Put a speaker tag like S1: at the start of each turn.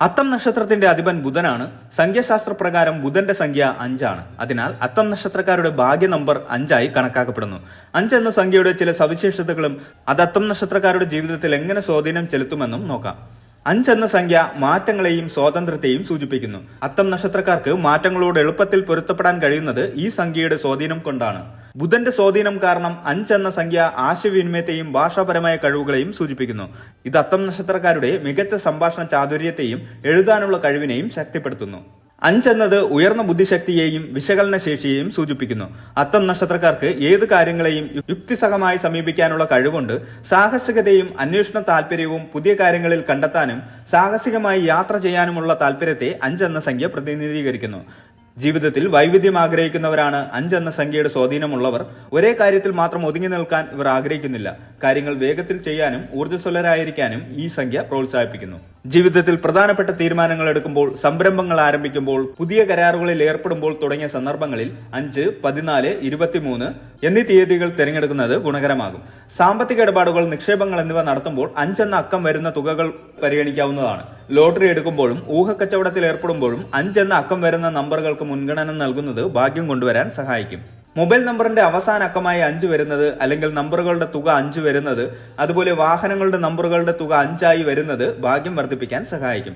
S1: അത്തം നക്ഷത്രത്തിന്റെ അധിപൻ ബുധനാണ്. സംഖ്യാശാസ്ത്ര പ്രകാരം ബുധന്റെ സംഖ്യ അഞ്ചാണ്. അതിനാൽ അത്തം നക്ഷത്രക്കാരുടെ ഭാഗ്യ നമ്പർ അഞ്ചായി കണക്കാക്കപ്പെടുന്നു. അഞ്ച് എന്ന സംഖ്യയുടെ ചില സവിശേഷതകളും അത് അത്തം നക്ഷത്രക്കാരുടെ ജീവിതത്തിൽ എങ്ങനെ സ്വാധീനം ചെലുത്തുമെന്നും നോക്കാം. അഞ്ച് എന്ന സംഖ്യ മാറ്റങ്ങളെയും സ്വാതന്ത്ര്യത്തെയും സൂചിപ്പിക്കുന്നു. അത്തം നക്ഷത്രക്കാർക്ക് മാറ്റങ്ങളോട് എളുപ്പത്തിൽ പൊരുത്തപ്പെടാൻ കഴിയുന്നത് ഈ സംഖ്യയുടെ സ്വാധീനം കൊണ്ടാണ്. ബുധന്റെ സ്വാധീനം കാരണം അഞ്ച് എന്ന സംഖ്യ ആശയവിനിമയത്തെയും ഭാഷാപരമായ കഴിവുകളെയും സൂചിപ്പിക്കുന്നു. ഇത് അത്തം നക്ഷത്രക്കാരുടെ മികച്ച സംഭാഷണ ചാതുര്യത്തെയും എഴുതാനുള്ള കഴിവിനെയും ശക്തിപ്പെടുത്തുന്നു. അഞ്ചെന്നത് ഉയർന്ന ബുദ്ധിശക്തിയെയും വിശകലന ശേഷിയെയും സൂചിപ്പിക്കുന്നു. അത്തം നക്ഷത്രക്കാർക്ക് ഏത് കാര്യങ്ങളെയും യുക്തിസഹമായി സമീപിക്കാനുള്ള കഴിവുണ്ട്. സാഹസികതയും അന്വേഷണ താല്പര്യവും പുതിയ കാര്യങ്ങളിൽ കണ്ടെത്താനും സാഹസികമായി യാത്ര ചെയ്യാനുമുള്ള താല്പര്യത്തെ അഞ്ചെന്ന സംഖ്യ പ്രതിനിധീകരിക്കുന്നു. ജീവിതത്തിൽ വൈവിധ്യം ആഗ്രഹിക്കുന്നവരാണ് അഞ്ചെന്ന സംഖ്യയുടെ സ്വാധീനമുള്ളവർ. ഒരേ കാര്യത്തിൽ മാത്രം ഒതുങ്ങി നിൽക്കാൻ ഇവർ ആഗ്രഹിക്കുന്നില്ല. കാര്യങ്ങൾ വേഗത്തിൽ ചെയ്യാനും ഊർജസ്വലരായിരിക്കാനും ഈ സംഖ്യ പ്രോത്സാഹിപ്പിക്കുന്നു. ജീവിതത്തിൽ പ്രധാനപ്പെട്ട തീരുമാനങ്ങൾ എടുക്കുമ്പോൾ സംരംഭങ്ങൾ ആരംഭിക്കുമ്പോൾ പുതിയ കരാറുകളിൽ ഏർപ്പെടുമ്പോൾ തുടങ്ങിയ സന്ദർഭങ്ങളിൽ അഞ്ച് പതിനാല് ഇരുപത്തിമൂന്ന് എന്നീ തീയതികൾ തിരഞ്ഞെടുക്കുന്നത് ഗുണകരമാകും. സാമ്പത്തിക ഇടപാടുകൾ നിക്ഷേപങ്ങൾ എന്നിവ നടത്തുമ്പോൾ അഞ്ചെന്ന അക്കം വരുന്ന തുകകൾ പരിഗണിക്കാവുന്നതാണ്. ലോട്ടറി എടുക്കുമ്പോഴും ഊഹക്കച്ചവടത്തിൽ ഏർപ്പെടുമ്പോഴും അഞ്ചെന്ന അക്കം വരുന്ന നമ്പറുകൾക്ക് മുൻഗണന നൽകുന്നത് ഭാഗ്യം കൊണ്ടുവരാൻ സഹായിക്കും. മൊബൈൽ നമ്പറിന്റെ അവസാന അക്കമായി അഞ്ച് വരുന്നത് അല്ലെങ്കിൽ നമ്പറുകളുടെ തുക അഞ്ച് വരുന്നത് അതുപോലെ വാഹനങ്ങളുടെ നമ്പറുകളുടെ തുക അഞ്ചായി വരുന്നത് ഭാഗ്യം വർദ്ധിപ്പിക്കാൻ സഹായിക്കും.